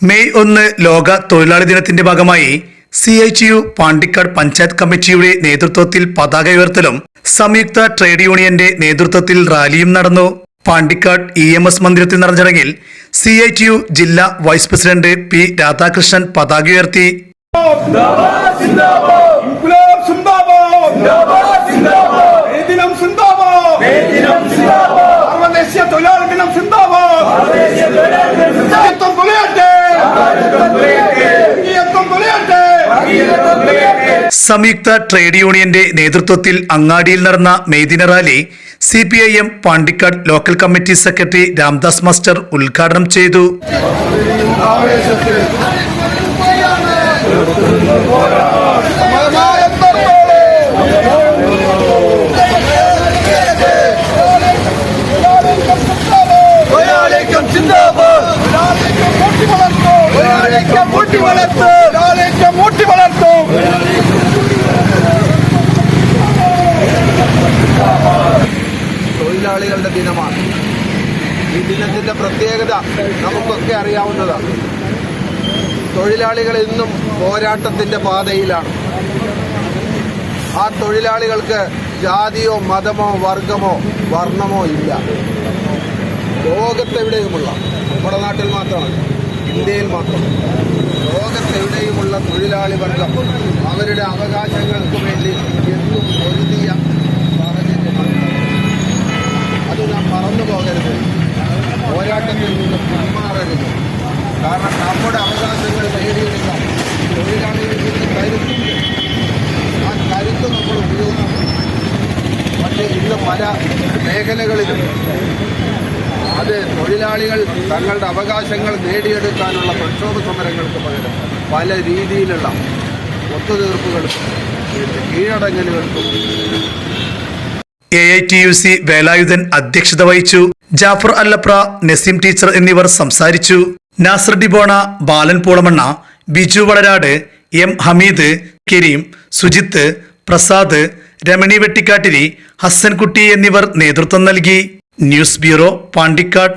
May ഒന്ന് ലോക തൊഴിലാളി ദിനത്തിന്റെ ഭാഗമായി C H U Pandikkad panchayat കമ്മിറ്റിയുടെ നേതൃത്വത്തിൽ പതാക ഉയർത്തലും സംയുക്ത ട്രേഡ് യൂണിയന്റെ നേതൃത്വത്തിൽ റാലിയും നടന്നു. പാണ്ടിക്കാട് ഇ എം എസ് മന്ദിരത്തിൽ നടന്ന ചടങ്ങിൽ സി എച്ച് യു ജില്ലാ വൈസ് പ്രസിഡന്റ് പി രാധാകൃഷ്ണൻ പതാക ഉയർത്തി. സംയുക്ത ട്രേഡ് യൂണിയന്റെ നേതൃത്വത്തിൽ അങ്ങാടിയിൽ നടന്ന മെയ്ദിന rally C P I M Pandikkad local committee secretary Ramdas master ഉദ്ഘാടനം ചെയ്തു. തൊഴിലാളിക്കം മൂട്ടി വളർത്തും ദിനമാണ് ഈ ദിനത്തിന്റെ പ്രത്യേകത നമുക്കൊക്കെ അറിയാവുന്നതാണ്. തൊഴിലാളികൾ ഇന്നും പോരാട്ടത്തിന്റെ പാതയിലാണ്. ആ തൊഴിലാളികൾക്ക് ജാതിയോ മതമോ വർഗമോ വർണമോ ഇല്ല. ലോകത്തെവിടെയുമുള്ള നമ്മുടെ നാട്ടിൽ മാത്രമല്ല ഇന്ത്യയിൽ മാത്രം ലോകത്തെവിടെയുമുള്ള തൊഴിലാളി വർഗം അവരുടെ അവകാശങ്ങൾക്ക് കാരണം നമ്മുടെ അവകാശങ്ങൾ നേടിയെടുക്കാൻ തൊഴിലാളികൾക്ക് കരുത്തുണ്ട് ആ കരുത്ത് നമ്മൾ ഉപയോഗിക്കണം പക്ഷേ ഇന്ന് പല മേഖലകളിലും അത് തൊഴിലാളികൾ തങ്ങളുടെ അവകാശങ്ങൾ നേടിയെടുക്കാനുള്ള പ്രക്ഷോഭ സമരങ്ങൾക്ക് പകരം പല രീതിയിലുള്ള ഒത്തുതീർപ്പുകളും കീഴടങ്ങലുകൾക്കും A I T U C Velayudhan അധ്യക്ഷത വഹിച്ചു. ജാഫർ അല്ലപ്ര നസീം ടീച്ചർ എന്നിവർ സംസാരിച്ചു. നാസർ ഡിബോണ ബാലൻ പൂളമണ്ണ ബിജു വളരാട് എം ഹമീദ് കരീം സുജിത്ത് പ്രസാദ് രമണി വെട്ടിക്കാട്ടിരി ഹസ്സൻകുട്ടി എന്നിവർ നേതൃത്വം നൽകി. News bureau Pandikkad.